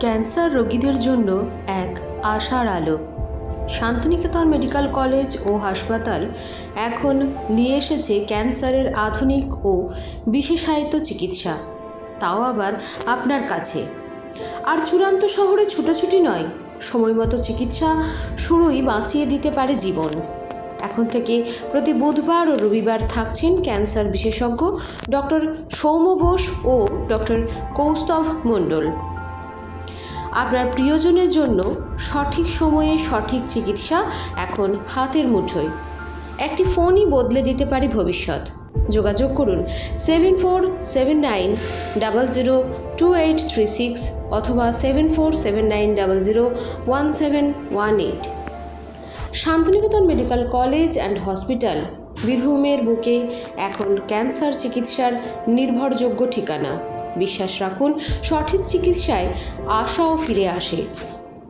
Cancer রোগীদের জন্য এক আশার আলো। শান্তিনিকেতন মেডিকেল কলেজ ও হাসপাতাল এখন নিয়ে এসেছে ক্যান্সারের আধুনিক ও বিশেষায়িত চিকিৎসা। তাও আবার আপনার কাছে। আর চূড়ান্ত শহরে ছুটোছুটি নয়, সময়মতো চিকিৎসা শুরুই বাঁচিয়ে দিতে পারে জীবন। এখন থেকে প্রতি বুধবার ও রবিবার থাকছেন ক্যান্সার বিশেষজ্ঞ ডক্টর সৌম্য বোস ও ডক্টর কৌস্তভ মণ্ডল। আপনার প্রিয়জনের জন্য সঠিক সময়ে সঠিক চিকিৎসা এখন হাতের মুঠোয়। একটি ফোনই বদলে দিতে পারে ভবিষ্যৎ। যোগাযোগ করুন seven four seven nine double zero two eight three six অথবা seven four seven nine double zero one seven one eight Santiniketan medical college and hospital, বীরভূমের বুকে এখন ক্যান্সার চিকিৎসার নির্ভরযোগ্য ঠিকানা। বিশ্বাস রাখুন সঠিক চিকিৎসায় আশাও ফিরে আসে।